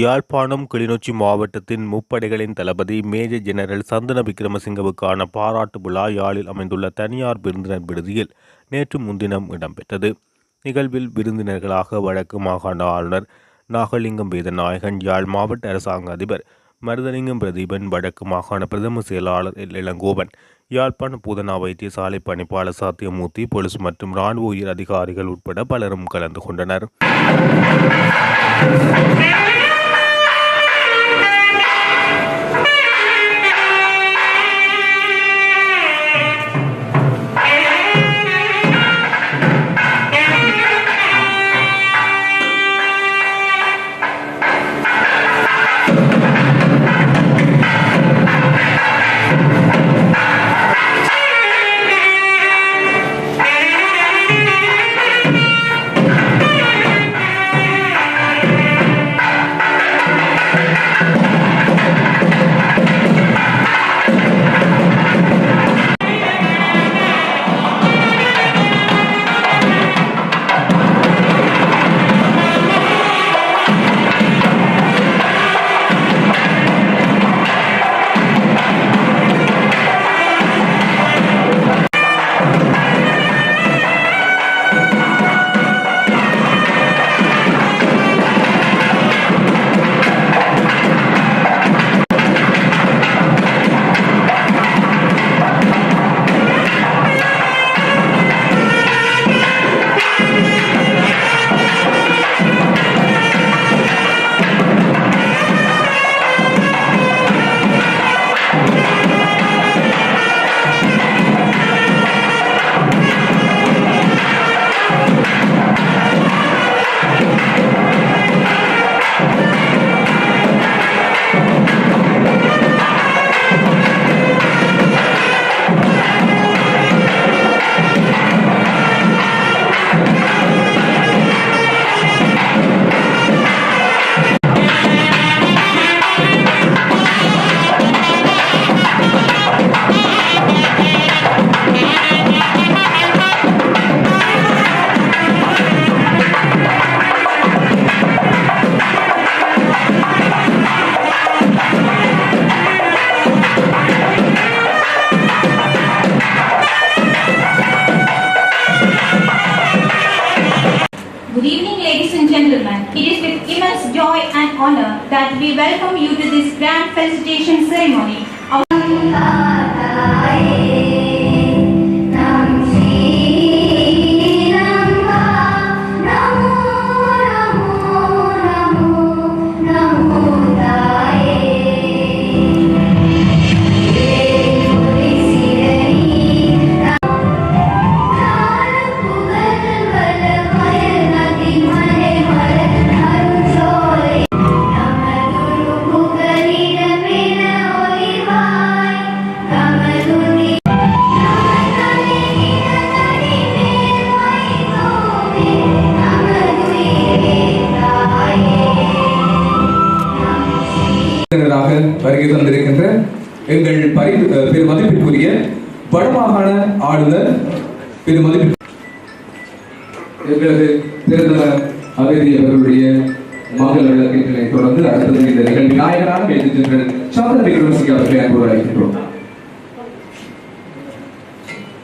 யாழ்ப்பாணம் கிளிநொச்சி மாவட்டத்தின் முப்படைகளின் தளபதி major general சந்தன விக்ரமசிங்கவுக்கான பாராட்டு விழா யாழில் அமைந்துள்ள தனியார் விருந்தினர் விடுதியில் நேற்று முன்தினம் இடம்பெற்றது. நிகழ்வில் விருந்தினர்களாக வடக்கு மாகாண ஆளுநர் நாகலிங்கம் வேதநாயகன் யாழ் மாவட்ட அரசாங்க அதிபர் மருதலிங்கம் பிரதீபன் வடக்கு மாகாண பிரதம செயலாளர் எல். இளங்கோவன் யாழ்ப்பாண பூதனா வைத்தியசாலை பணிப்பாளர் சாத்தியமூர்த்தி போலீஸ் மற்றும் ராணுவ உயர் அதிகாரிகள் உட்பட பலரும் கலந்து கொண்டனர்.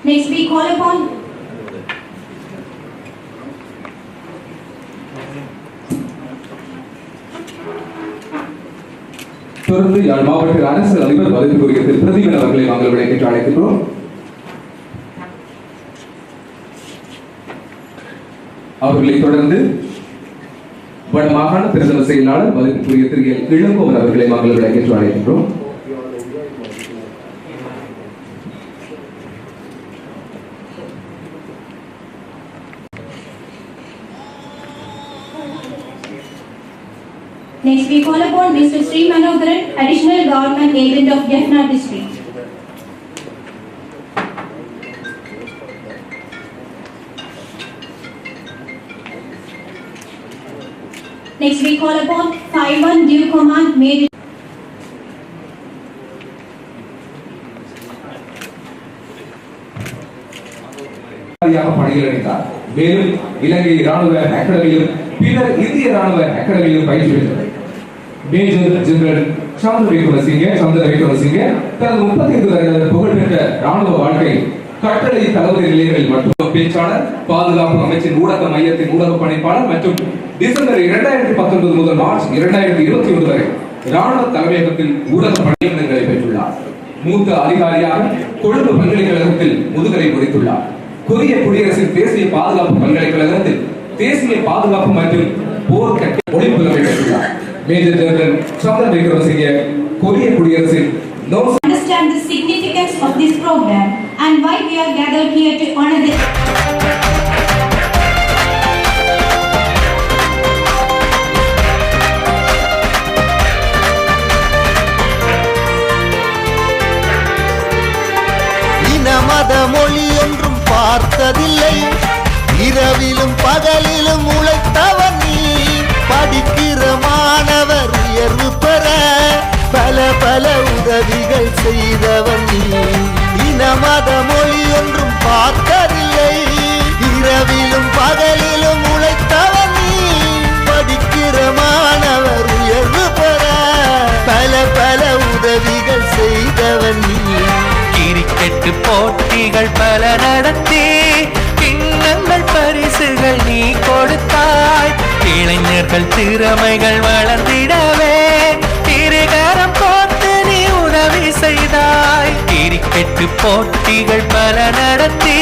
Next we call upon. தொடர்ந்து யாழ் மாவட்ட அரசு அதிபர் பதவி திரு பிரதீபன் அவர்களை நாங்கள் விடைபெற்று அழைக்கின்றோம். அவர்களை தொடர்ந்து வடமாகாண பிரதம செயலாளர் மதிப்புக்குரிய திரு எல். இளங்கோவன் அவர்களை நாங்கள் விடைபெற்று அழைக்கின்றோம். next we call upon Mr. Sri Manogaran, additional government agent of Jaffna district. Next we call upon 5-1 due command Major அதிகாரியாக பணியில் இணைந்தார் மேலும் இலங்கை ராணுவ அகாடமியிலும் பின்னர் இந்திய ராணுவ அகாடமியிலும் பயிற்சி பெற்றார் மேஜர் ஜெனரல் சந்திர விக்ரமசிங்கே சந்திர விக்ரமசிங்கே தனது முப்பத்தி ஐந்து வருட புகழ்பெற்ற ராணுவ வாழ்க்கை கட்டளை தளபதி நிலையங்களில் மற்றும் பேச்சாளர் பாதுகாப்பு அமைச்சின் ஊடக மையத்தின் ஊடக பணிப்பாளர் மற்றும் டிசம்பர் இரண்டாயிரத்தி பத்தொன்பது முதல் மார்ச் இரண்டாயிரத்தி இருபத்தி ஒன்று வரை ராணுவ தலைமையகத்தில் ஊடக பணியிடங்களை பெற்றுள்ளார். மூத்த அதிகாரியாக கொழும்பு பல்கலைக்கழகத்தில் முதுகலை முடித்துள்ளார். கொரிய குடியரசின் தேசிய பாதுகாப்பு பல்கலைக்கழகத்தில் தேசிய பாதுகாப்பு மற்றும் போர் கட்ட பெற்றுள்ளார். மேஜர் ஜெனரல் சந்திர விக்ரமசிங்கே கொரிய குடியரசின் no understand the significance of this program and why we are gathered here to honor this. இன மத மொழி என்றும் பார்த்ததில்லை இரவிலும் பகலிலும் உழைத்தவன் நீ படிக்கிற உயர்வு பெற பல பல உதவிகள் செய்தவன் நீ. இன மொழி ஒன்றும் பார்த்ததில்லை. இரவிலும் பகலிலும் உழைத்தவன் நீ. படிக்கிற மாணவர் உயர்வு பெற பல பல உதவிகள் செய்தவன் நீ. கிரிக்கெட்டு போட்டிகள் பல நடத்தி கிண்ணங்கள் பரிசுகள் நீ கொடுத்த கலைஞர்கள் திறமைகள் வளர்ந்திடவே. திருகரம் கோத்து நீ உதவி செய்தாய். கிரிக்கெட்டு போட்டிகள் பல நடத்தி.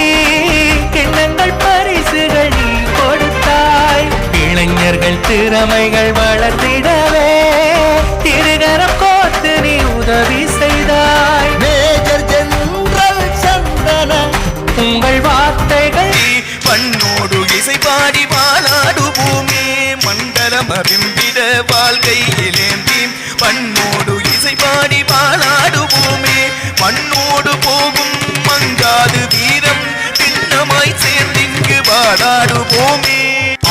கிண்ணங்கள் பரிசுகள் நீ கொடுத்தாய். இளைஞர்கள் திறமைகள் வளர்ந்திடவே. திருகரம் கோத்து நீ உதவி மண்டலம் அறிந்திட வாழ்க்கையிலேந்தி பண்ணோடு இசை பாடி பூமி மண்ணோடு போகும் மங்காது வீரம் திண்ணமாய் சேர்ந்திங்கு பூமி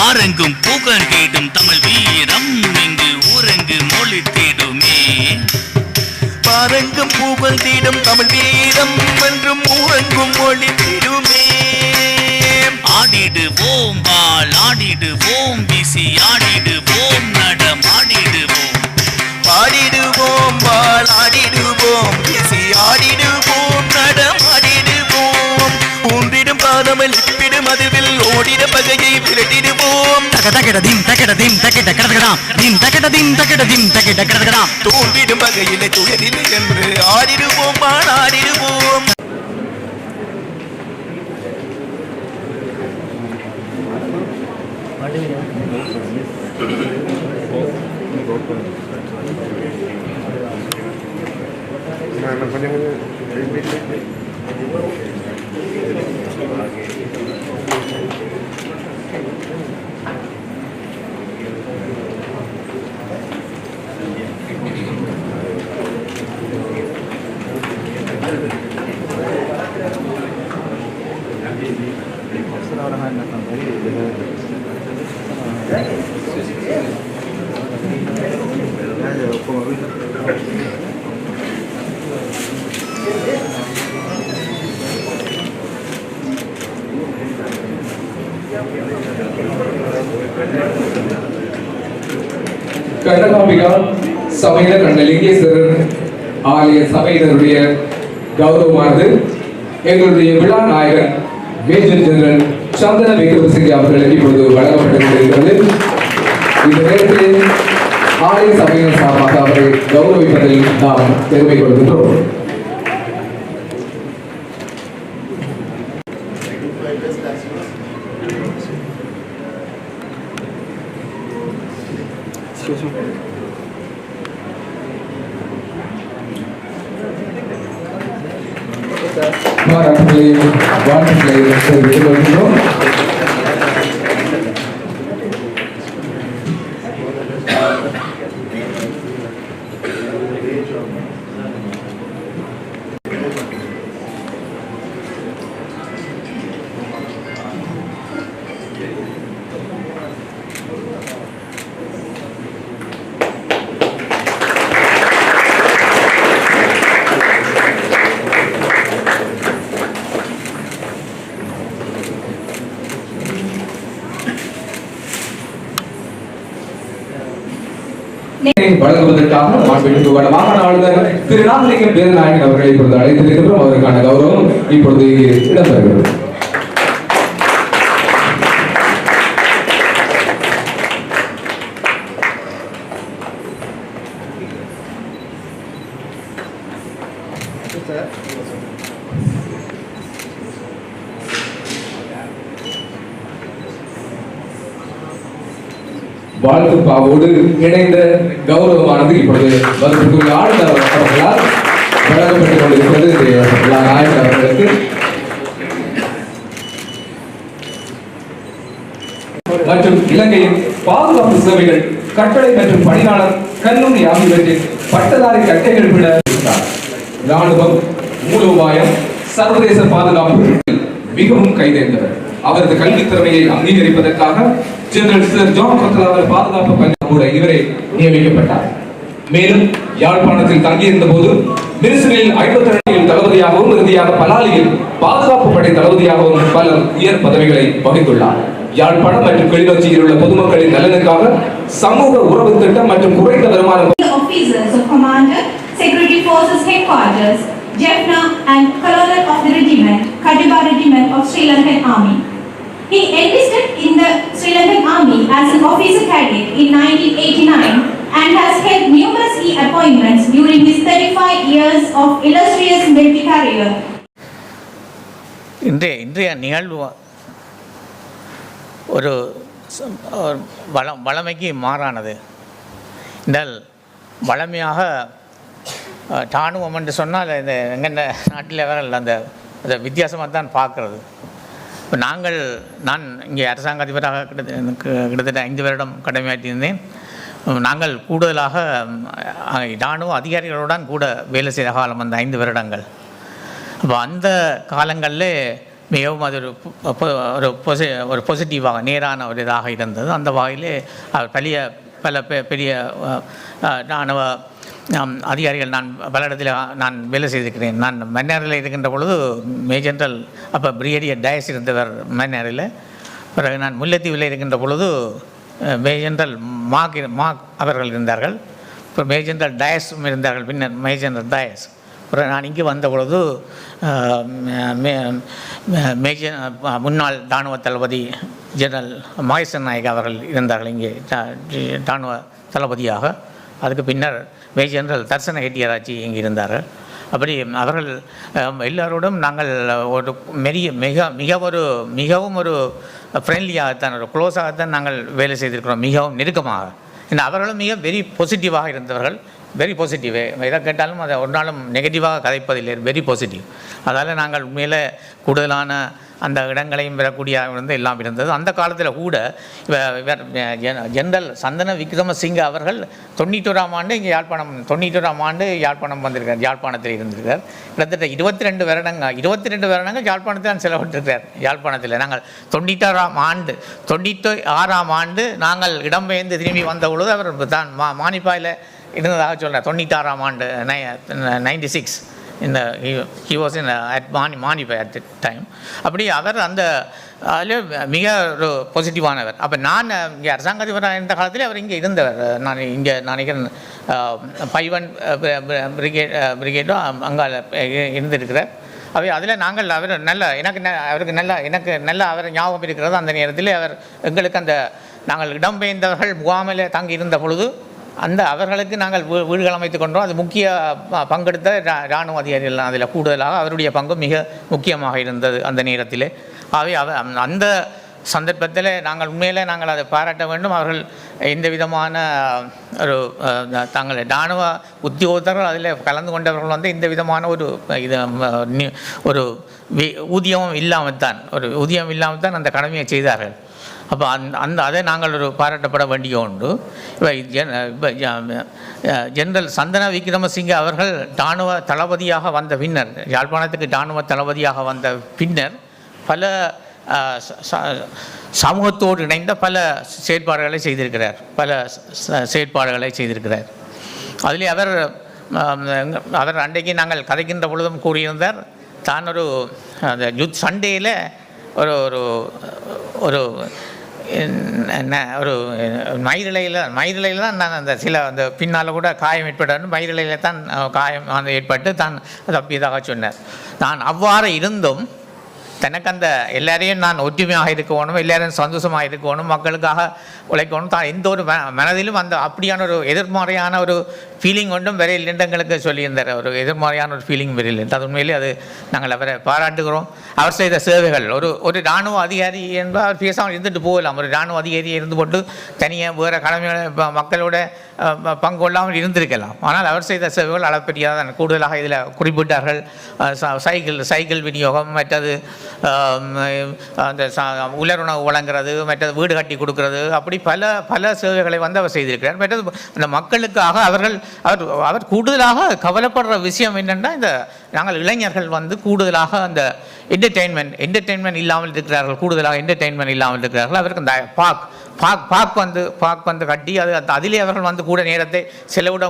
ஆரெங்கும் புகழ் கேடும் தமிழ் வீரம் இங்கு ஊரெங்கு மொழி தேடுமே. பாரங்கும் புகழ் தீடும் தமிழ் வீரம் பகையை விரட்டிடுவோம். தக தகட திம் தகட கடகடாம் திம் தகட திம் தகட கடகடாம் தோன்றிடும் வகையிலே துயரில்லை என்று ஆடிடுவோம் வாழாடிடுவோம் கர்ணகாம்பிகா சமய கண்ட லிங்கேஸ்வரர் ஆலய சபையினருடைய கௌரவமானது எங்களுடைய விழா நாயகர் மேஜர் ஜெனரல் சந்தன விக்ரமசிங்கே அவர்களுக்கு இப்பொழுது வழங்கப்பட்டிருக்கிறது இந்த நேரத்தில் ஆலய சபையினர் சார்பாக அவரை கௌரவிப்பதில் நாம் பெருமை கொள்கின்றோம். வழங்குவதற்காக மாண்புமிகு மாகாண ஆளுநர் திரு நாகரிகம் பேரநாயகன் அவர்களை இப்பொழுது அழைத்திருக்கிறோம். அவருக்கான கௌரவம் இப்பொழுது இங்கு இடம்பெறுகிறது. வாழ்த்து பாவோடு இணைந்த கௌரவமானது இப்பொழுது மதிப்பிற்குரிய ஆளுநர் அவர்களால் வழங்கப்பட்டுக் கொண்டிருப்பது நாயகர் அவர்களுக்கு. மற்றும் இலங்கையின் பாதுகாப்பு சேவைகள் கட்டளை மற்றும் பணியாளர் கல்லூரி ஆகியவற்றின் பட்டதாரி கட்டைகள் விட இருந்தார். ராணுவம் மூலோபாயம் சர்வதேச பாதுகாப்பு மிகவும் கைதேர்ந்தவர். அவரது கல்வி திறமையை அங்கீகரிப்பதற்காக ஜெனரல் சர் ஜான் கொத்தலாவர் பாதுகாப்பு பணி கூட இவரே நியமிக்கப்பட்டார் மேலும் யாழ்ப்பாணத்தில் தங்கியிருந்த போது மிரிசலில் ஐம்பத்தி ரெண்டில் தளபதியாகவும் இறுதியாக பலாலியில் பாதுகாப்பு படை தளபதியாகவும் பல உயர் பதவிகளை வகித்துள்ளார் யாழ்ப்பாணம் மற்றும் கிளிநொச்சியில் உள்ள பொதுமக்களின் நலனுக்காக சமூக உறவு திட்டம் மற்றும் குறைந்த வருமானம் officers Security Forces Headquarters, Jaffna and Colonel of the Regiment, Kadiba Regiment of Sri Lankan Army. He enlisted in the Sri Lankan Army as an officer cadet in 1989 and has held numerous key appointments during his 35 years of illustrious military career. இன்றைய இன்றைய நிகழ்வு ஒரு வளம் வளமைக்கு மாறானது என்றால் வளமையாக அஹ், இராணுவம் என்று சொன்னால் இந்த எங்கள் நாட்டில் அவர்கள் அந்த அந்த வித்தியாசமாக தான் பார்க்கறது இப்போ நாங்கள் நான் இங்கே அரசாங்க அதிபராக கிட்டத்தட்ட கிட்டத்தட்ட ஐந்து வருடம் கடமையாற்றியிருந்தேன். நாங்கள் கூடுதலாக இராணுவ அதிகாரிகளுடன் கூட வேலை செய்த காலம் அந்த ஐந்து வருடங்கள். அப்போ அந்த காலங்களில் மிகவும் அது ஒரு ஒரு பொசி ஒரு பாசிட்டிவாக நேரான ஒரு இதாக இருந்தது. அந்த வகையிலே அவர் பெரிய பல பெ- பெரிய இராணுவ அதிகாரிகள் நான் பல இடத்துல நான் வேலை செய்திருக்கிறேன். நான் மன்னாரில் இருக்கின்ற பொழுது மேஜென்ரல் அப்போ பிரிகேடியர் டயஸ் இருந்தவர் மன்னாரில். பிறகு நான் முல்லைத்தீவில் இருக்கின்ற பொழுது மேஜென்ரல் மாக் மாக் அவர்கள் இருந்தார்கள். இப்போ மேஜென்ரல் டயஸும் இருந்தார்கள். பின்னர் மேஜென்ரல் டயஸ். அப்புறம் நான் இங்கே வந்த பொழுது மே- மேஜர் முன்னாள் இராணுவ தளபதி ஜெனரல் மகேசன் நாயக் அவர்கள் இருந்தார்கள் இங்கே. இராணுவ தளபதியாக. அதுக்கு பின்னர் மேஜர் ஜெனரல் தர்சன ஹெட்டியராஜி இங்கே இருந்தார் அப்படி அவர்கள் எல்லாரோடும் நாங்கள் ஒரு மெரிய மிக மிக ஒரு மிகவும் ஒரு ஃப்ரெண்ட்லியாகத்தான் ஒரு க்ளோஸாகத்தான் நாங்கள் வேலை செய்திருக்கிறோம். மிகவும் நெருக்கமாக. ஏன்னா அவர்களும் மிக வெரி பாசிட்டிவாக இருந்தவர்கள். வெரி பாசிட்டிவ் எதை கேட்டாலும் அதை ஒரு நாளும் நெகட்டிவாக கதைப்பதில்லை. வெரி பாசிட்டிவ் அதால் நாங்கள் உண்மையில் கூடுதலான அந்த இடங்களையும் பெறக்கூடிய வந்து எல்லாம் இருந்தது. அந்த காலத்தில் கூட இவ- ஜென- ஜெனரல் சந்தன விக்ரமசிங்க அவர்கள் தொண்ணூற்றோராம் ஆண்டு இங்கே யாழ்ப்பாணம் தொண்ணூற்றோராம் ஆண்டு யாழ்ப்பாணம் வந்திருக்கார் யாழ்ப்பாணத்தில் இருந்திருக்கார். கிட்டத்தட்ட இருபத்தி ரெண்டு வருடங்கள் இருபத்தி ரெண்டு வருடங்கள் யாழ்ப்பாணத்தில் தான் செலவிட்டிருக்கார். யாழ்ப்பாணத்தில் நாங்கள் தொண்ணூற்றாறாம் ஆண்டு தொண்ணூற்றி ஆறாம் ஆண்டு நாங்கள் இடம்பெயர்ந்து திரும்பி வந்த பொழுது அவர் தான் மா மானிப்பாயில் இருந்ததாக சொல்கிறேன் தொண்ணூற்றாறாம் ஆண்டு நை நைன்டி சிக்ஸ் இந்த ஹி வாஸ் இன் அட் மானி மானிப்பை அட் டைம் அப்படி அவர் அந்த அதில் மிக ஒரு பாசிட்டிவானவர் அப்போ நான் இங்கே அரசாங்க இருந்த காலத்தில் அவர் இங்கே இருந்தவர். நான் இங்கே நான் நினைக்கிறேன் பைவன் பிரிகேட் பிரிகேடும் அங்கே இருந்திருக்கிறார். அவை அதில் நாங்கள் அவர் நல்ல எனக்கு ந- அவருக்கு நல்ல எனக்கு நல்ல அவர் ஞாபகம் இருக்கிறது. அந்த நேரத்தில் அவர் எங்களுக்கு அந்த நாங்கள் இடம்பெயர்ந்தவர்கள் முகாமில் தங்கி இருந்த பொழுது அந்த அவர்களுக்கு நாங்கள் வீடுகள் அமைத்துக் கொண்டோம். அது முக்கிய பங்கெடுத்த ரா- இராணுவ அதிகாரிகள் அதில் கூடுதலாக அவருடைய பங்கு மிக முக்கியமாக இருந்தது அந்த நேரத்தில். ஆகவே அவ அந்த சந்தர்ப்பத்தில் நாங்கள் உண்மையிலே நாங்கள் அதை பாராட்ட வேண்டும். அவர்கள் எந்த விதமான ஒரு தாங்கள் இராணுவ உத்தியோகத்தர்கள் அதில் கலந்து கொண்டவர்கள் வந்து இந்த விதமான ஒரு இது ஒரு ஊதியமும் இல்லாமல் தான் ஒரு ஊதியம் இல்லாமல் தான் அந்த கடமையை செய்தார்கள். அப்போ அந் அந்த அதை நாங்கள் ஒரு பாராட்டப்பட வேண்டிய உண்டு. இப்போ ஜென் இப்போ ஜெனரல் சந்தன விக்ரமசிங்க அவர்கள் இராணுவ தளபதியாக வந்த பின்னர் யாழ்ப்பாணத்துக்கு இராணுவ தளபதியாக வந்த பின்னர் பல சமூகத்தோடு இணைந்த பல செயற்பாடுகளை செய்திருக்கிறார். பல செயற்பாடுகளை செய்திருக்கிறார். அதிலே அவர் அவர் அன்றைக்கு நாங்கள் கதைக்கின்ற பொழுதும் கூறியிருந்தார் தான் ஒரு அந்த யுத் சண்டேயில் ஒரு ஒரு ஒரு ஒரு மயிரிழையில் மயிரிழையில் தான் நான் அந்த சில அந்த பின்னால் கூட காயம் ஏற்பட்டு மயிரிழையில் தான் காயம் வந்து ஏற்பட்டு தான் தப்பியதாக சொன்னார். நான் அவ்வாறு இருந்தும் தனக்கு அந்த எல்லாரையும் நான் ஒற்றுமையாக இருக்கணும் எல்லாரும் சந்தோஷமாக இருக்கணும் மக்களுக்காக உழைக்கணும். தான் எந்த ஒரு ம- மனதிலும் அந்த அப்படியான ஒரு எதிர்மறையான ஒரு ஃபீலிங் ஒன்றும் வரையில் என்று எங்களுக்கு சொல்லியிருந்தார். ஒரு எதிர்மறையான ஒரு ஃபீலிங் வரையில் அது உண்மையிலே அது நாங்கள் அவரை பாராட்டுகிறோம். அவர் செய்த சேவைகள் ஒரு ஒரு இராணுவ அதிகாரி என்பார். அவர் பேசாமல் இருந்துட்டு போகலாம். ஒரு இராணுவ அதிகாரி இருந்து கொண்டு தனியாக வேறு கடமைகளை மக்களோட ப- பங்கு கொள்ளாமல் இருந்திருக்கலாம். ஆனால் அவர் செய்த சேவைகள் அளப்பெரியதான். கூடுதலாக இதில் குறிப்பிட்டார்கள் சைக்கிள் சைக்கிள் விநியோகம் மற்றது அந்த உலருணவு வழங்குறது மற்றது வீடு கட்டி கொடுக்கறது அப்படி பல பல சேவைகளை வந்து அவர் செய்திருக்கிறார். மற்றது அந்த மக்களுக்காக அவர்கள் அவர் அவர் கூடுதலாக கவலைப்படுற விஷயம் என்னென்னா இந்த நாங்கள் இளைஞர்கள் வந்து கூடுதலாக அந்த என்டர்டெயின்மெண்ட் என்டர்டெயின்மெண்ட் இல்லாமல் இருக்கிறார்கள் கூடுதலாக என்டர்டெயின்மெண்ட் இல்லாமல் இருக்கிறார்கள். அவருக்கு அந்த பாக் பாக் பாக் வந்து பாக் வந்து கட்டி அது அந்த அதிலே அவர்கள் வந்து கூட நேரத்தை செலவிட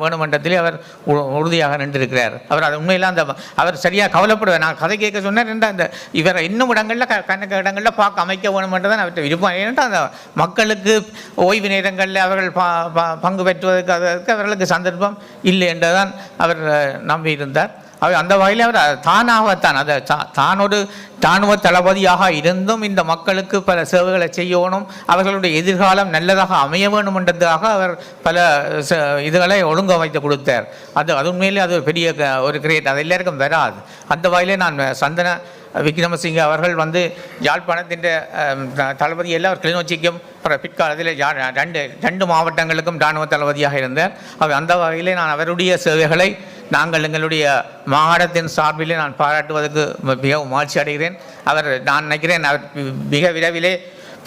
வேணுமன்றத்திலே அவர் உ- உறுதியாக நின்றிருக்கிறார். அவர் அது உண்மையில் அந்த அவர் சரியாக கவலைப்படுவார். நான் கதை கேட்க சொன்னேன் அந்த இவர் இன்னும் இடங்களில் க கணக்கு இடங்களில் பார்க்க அமைக்க வேணுமென்றதான் அவர்கிட்ட விருப்பம். ஏனென்றால் அந்த மக்களுக்கு ஓய்வு நேரங்களில் அவர்கள் ப ப- பங்கு பெற்றுவதற்கு அதற்கு அவர்களுக்கு சந்தர்ப்பம் இல்லை என்றுதான் அவர் அஹ், நம்பியிருந்தார். அவர் அந்த வகையில் அவர் தானாகத்தான் அதை தான் ஒரு இராணுவ தளபதியாக இருந்தும் இந்த மக்களுக்கு பல சேவைகளை செய்யணும் அவர்களுடைய எதிர்காலம் நல்லதாக அமைய வேண்டும் என்றதுக்காக அவர் பல ச- இதுகளை ஒழுங்கமைத்து கொடுத்தார். அது அது உண்மையிலே அது பெரிய க- ஒரு கிரேட் அது எல்லாருக்கும் வராது. அந்த வகையில் நான் சந்தன விக்ரமசிங்க அவர்கள் வந்து யாழ்ப்பாணத்தின் தளபதி எல்லாம் அவர் கிளிநொச்சிக்கும் அப்புறம் பிற்காலத்தில் ஜா ரெண்டு ரெண்டு மாவட்டங்களுக்கும் இராணுவ தளபதியாக இருந்தார். அவர் அந்த வகையிலே நான் அவருடைய சேவைகளை நாங்கள் எங்களுடைய மாகாணத்தின் சார்பிலே நான் பாராட்டுவதற்கு மிகவும் மகிழ்ச்சி அடைகிறேன். அவர் நான் நினைக்கிறேன் அவர் மிக விரைவிலே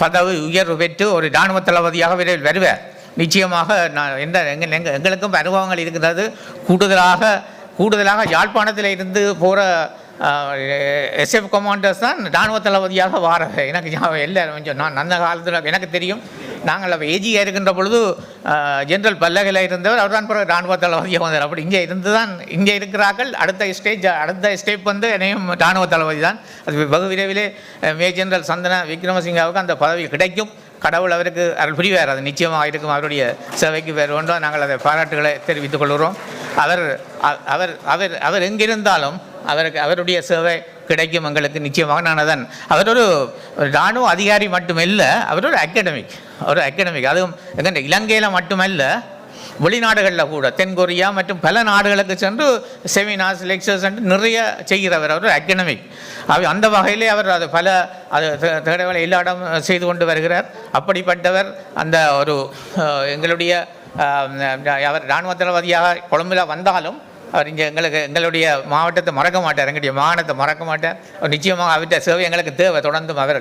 பதவி உயர்வு பெற்று ஒரு இராணுவ தளபதியாக விரைவில் வருவார். நிச்சயமாக நான் எந்த எங்கள் எங்களுக்கும் அனுபவங்கள் இருக்கிறது கூடுதலாக கூடுதலாக யாழ்ப்பாணத்தில் இருந்து போகிற எஸ்எஃப் கமாண்டர்ஸ் தான் இராணுவ தளபதியாக வார எனக்கு ஞாபகம் எல்லாரும் கொஞ்சம் நான் அந்த காலத்தில் எனக்கு தெரியும். நாங்கள் அப்போ ஏஜியாக இருக்கின்ற பொழுது ஜென்ரல் பல்லகையில் இருந்தவர். அவர் தான் பிறகு இராணுவ தளபதியாக வந்தார். அப்படி இங்கே இருந்து தான் இங்கே இருக்கிறார்கள். அடுத்த ஸ்டேஜ் அடுத்த ஸ்டெப் வந்து என்னையும் இராணுவ தளபதி தான். அது வெகு விரைவிலே மேஜர் ஜென்ரல் சந்தன விக்ரமசிங்காவுக்கு அந்த பதவி கிடைக்கும். கடவுள் அவருக்கு அருள் புரிவார். அது நிச்சயமாக இருக்கும். அவருடைய சேவைக்கு வேறு ஒன்றும். நாங்கள் அதை பாராட்டுகளை தெரிவித்துக் கொள்கிறோம். அவர் அவர் அவர் அவர் எங்கிருந்தாலும் அவருக்கு அவருடைய சேவை கிடைக்கும் எங்களுக்கு நிச்சயமாக. நான் அதன் அவர் ஒரு இராணுவ அதிகாரி மட்டுமல்ல அவர் ஒரு அகாடமிக் ஒரு அகடமிக் அதுவும் எங்கள் இலங்கையில் மட்டுமல்ல வெளிநாடுகளில் கூட தென்கொரியா மற்றும் பல நாடுகளுக்கு சென்று செமினார்ஸ் லெக்சர்ஸ் என்று நிறைய செய்கிறவர். அவர் அகடமிக் அவர் அந்த வகையிலே அவர் அது பல அது தே- தேடவேளை எல்லா இடம் செய்து கொண்டு வருகிறார். அப்படிப்பட்டவர் அந்த ஒரு எங்களுடைய அவர் இராணுவ தளபதியாக கொழும்புல வந்தாலும் அவர் இங்கே எங்களுக்கு எங்களுடைய மாவட்டத்தை மறக்க மாட்டார். எங்களுடைய மாகாணத்தை மறக்க மாட்டார். அவர் நிச்சயமாக அவர்கிட்ட சேவை எங்களுக்கு தேவை. தொடர்ந்தும் அவர்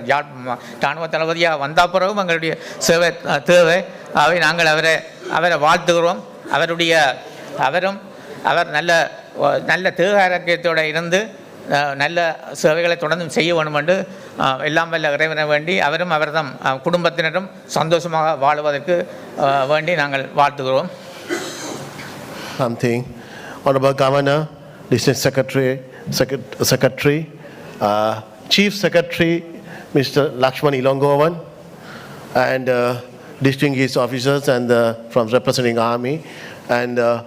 இராணுவ தளபதியாக வந்த பிறகும் எங்களுடைய சேவை தேவை. அவை நாங்கள் அவரை அவரை வாழ்த்துகிறோம். அவருடைய அவரும் அவர் நல்ல நல்ல தேக ஆரோக்கியத்தோடு இருந்து நல்ல சேவைகளை தொடர்ந்தும் செய்ய வேண்டும் என்று எல்லாம் வல்ல இறைவனை வேண்டி அவரும் அவர்தம் குடும்பத்தினரும் சந்தோஷமாக வாழுவதற்கு வேண்டி நாங்கள் வாழ்த்துகிறோம். Something. Honorable Governor, District Secretary, Secret- Secretary, uh, Chief Secretary, Mr. Lakshman Ilongovan, and uh, distinguished officers and uh, from representing Army, and uh,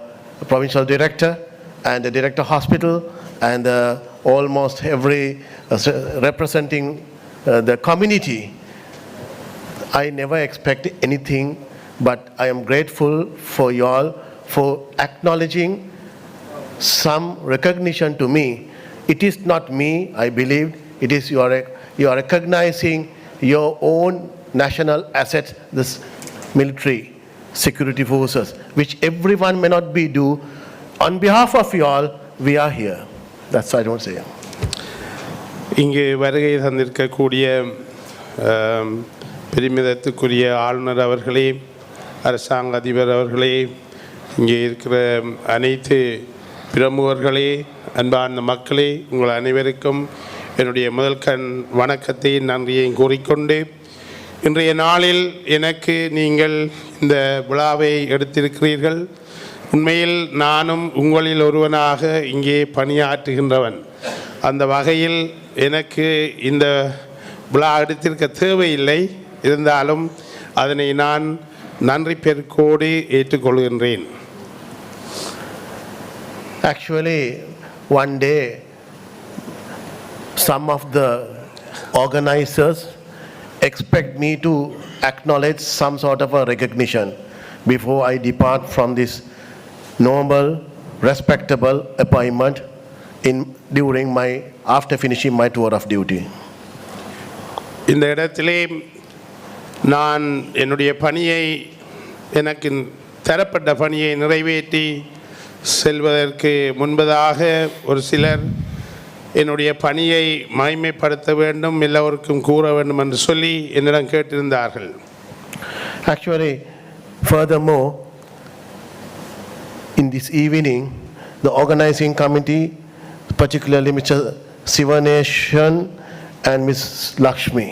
Provincial Director, and the Director Hospital, and uh, almost every uh, representing uh, the community. I never expect anything, but I am grateful for you all for acknowledging some recognition to me. It is not me, I believe, it is you are, you are recognizing your own national assets, this military security forces, which everyone may not be do. On behalf of you all, we are here. That's why I don't say. இங்கு வருகை தந்திருக்கக்கூடிய ஆம், பெருமிதத்துக்குரிய ஆளுநர் அவர்களே அரசாங்க அதிபர் அவர்களே இங்கே இருக்கிற அனைத்து பிரமுகர்களே அன்பார்ந்த மக்களே உங்கள் அனைவருக்கும் என்னுடைய முதல் கண் வணக்கத்தை நன்றியையும் கூறிக்கொண்டு இன்றைய நாளில் எனக்கு நீங்கள் இந்த விழாவை எடுத்திருக்கிறீர்கள். உண்மையில் நானும் உங்களில் ஒருவனாக இங்கே பணியாற்றுகின்றவன். அந்த வகையில் எனக்கு இந்த விழா எடுத்திருக்க தேவையில்லை. இருந்தாலும் அதனை நான் நன்றி பெருக்கோடு ஏற்றுக்கொள்கின்றேன். Actually, one day, some of the organizers expect me to acknowledge some sort of a recognition before I depart from this noble, respectable appointment in, during my, after finishing my tour of duty. இந்த இடத்திலே நான் என்னுடைய பணியை எனக்கு தரப்பட்ட பணியை நிறைவேற்றி செல்வதற்கு முன்பதாக ஒரு சிலர் என்னுடைய பணியை மாய்மைப்படுத்த வேண்டும் எல்லோருக்கும் கூற வேண்டும் என்று சொல்லி என்னிடம் கேட்டிருந்தார்கள் actually furthermore in this evening the organising committee particularly mister Sivaneshan and miss Lakshmi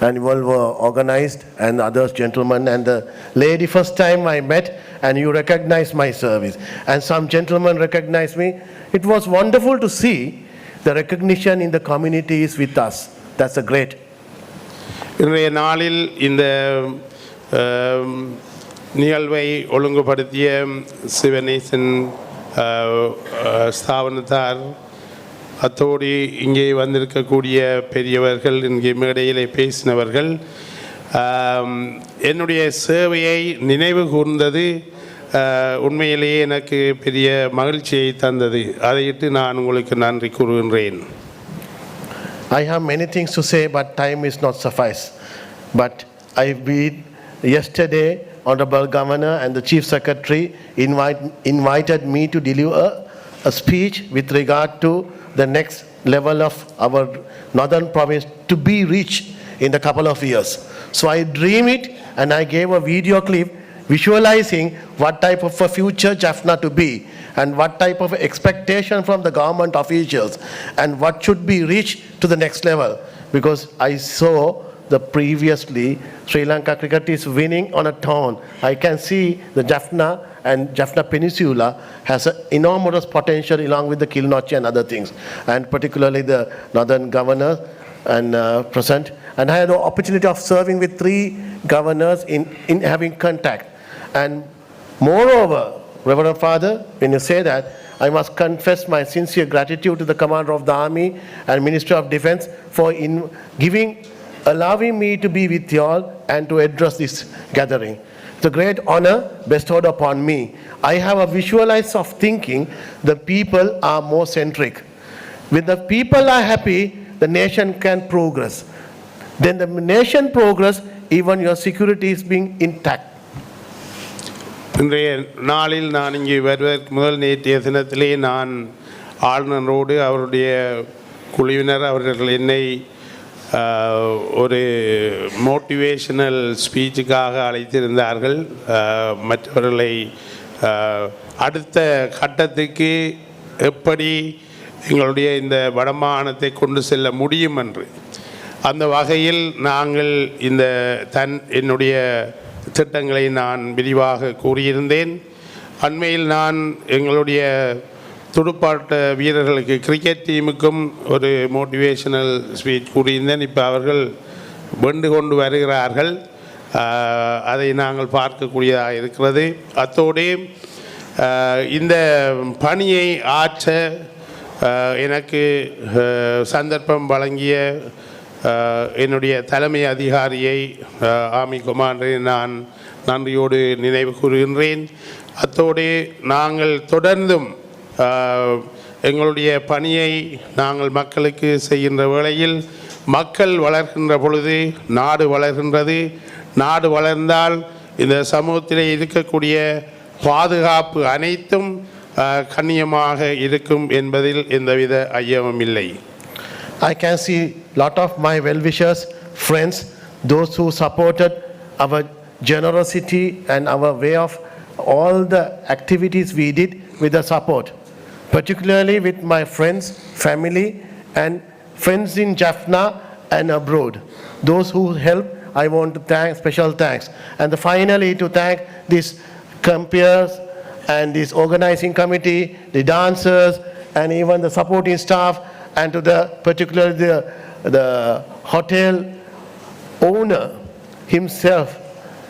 and you all were organized, and others gentlemen, and the lady first time I met, and you recognized my service, and some gentlemen recognized me. It was wonderful to see the recognition in the community is with us. That's a great. இன்றைய நாளில் இந்த ஆம், நிகழ்வை ஒழுங்குபடுத்திய சிவனேசன் ஆ, ஆ, ஸ்தாபனத்தார் அத்தோடு இங்கே வந்திருக்கக்கூடிய பெரியவர்கள் இங்கே மேடையிலே பேசினவர்கள் என்னுடைய சேவையை நினைவு கூர்ந்தது உண்மையிலேயே எனக்கு பெரிய மகிழ்ச்சியை தந்தது அதையிட்டு நான் உங்களுக்கு நன்றி கூறுகின்றேன் I have many things to say but time is not suffice but I beat yesterday Honorable Governor and the Chief Secretary invite, invited me to deliver a, a speech with regard to the next level of our northern province to be reached in a couple of years. So I dream it and I gave a video clip visualizing what type of a future Jaffna to be and what type of expectation from the government officials and what should be reached to the next level. Because I saw the previously Sri Lanka cricket is winning on a tone. I can see the Jaffna and Jaffna Peninsula has an enormous potential along with the Kilnochi and other things. And particularly the northern governor and uh, present. And I had the opportunity of serving with three governors in, in having contact. And moreover, Reverend Father, when you say that, I must confess my sincere gratitude to the Commander of the Army and Minister of Defense for in giving, allowing me to be with you all and to address this gathering It's a great honor bestowed upon me. I have a visualize of thinking the people are more centric. When the people are happy, the nation can progress. Then the nation progress, even your security is being intact. இன்றைய நாளில் நான் இங்கே வருவதற்கு முதல் நேற்றைய தினத்திலே நான் ஆளுநரோடு அவருடைய குழுவினர் அவர்கள் என்னை ஆஹ், ஒரு மோட்டிவேஷனல் ஸ்பீச்சுக்காக அழைத்திருந்தார்கள். மற்றவர்களை அடுத்த கட்டத்துக்கு எப்படி எங்களுடைய இந்த வடமாகாணத்தை கொண்டு செல்ல முடியும் என்று. அந்த வகையில் நாங்கள் இந்த தன் என்னுடைய திட்டங்களை நான் விரிவாக கூறியிருந்தேன். அண்மையில் நான் எங்களுடைய துடுப்பாட்ட வீரர்களுக்கு கிரிக்கெட் டீமுக்கும் ஒரு மோட்டிவேஷனல் ஸ்பீச் கூறியிருந்தேன். இப்போ அவர்கள் வெண்டு கொண்டு வருகிறார்கள். அதை நாங்கள் பார்க்கக்கூடியதாக இருக்கிறது. அத்தோடு இந்த பணியை ஆற்ற எனக்கு சந்தர்ப்பம் வழங்கிய என்னுடைய தலைமை அதிகாரியை ஆமி குமாரை நான் நன்றியோடு நினைவு கூறுகின்றேன். அத்தோடு நாங்கள் தொடர்ந்தும் எங்களுடைய பணியை நாங்கள் மக்களுக்கு செய்கின்ற வேளையில் மக்கள் வளர்கின்ற பொழுது நாடு வளர்கின்றது. நாடு வளர்ந்தால் இந்த சமூகத்திலே இருக்கக்கூடிய பாதுகாப்பு அனைத்தும் கண்ணியமாக இருக்கும் என்பதில் எந்தவித ஐயமும் இல்லை. I can see lot of my wellwishers friends those who supported our our and our way of all the activities we did with with support particularly with my friends, family, and friends in Jaffna and abroad. Those who helped, I want to thank, special thanks. And finally, to thank these compeers and this organizing committee, the dancers, and even the supporting staff, and to the, particularly the, the hotel owner himself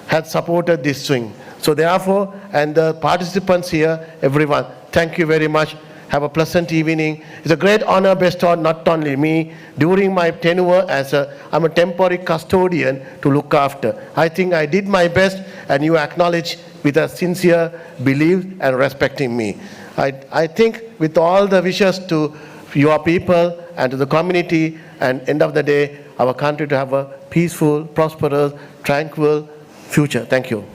had supported this swing. So therefore, and the participants here, everyone, thank you very much. Have a pleasant evening. It's a great honor bestowed not only me during my tenure as a, I'm a temporary custodian to look after. I think I did my best and you acknowledge with a sincere belief and respecting me. I, I think with all the wishes to your people and to the community and end of the day, our country to have a peaceful, prosperous, tranquil future. Thank you.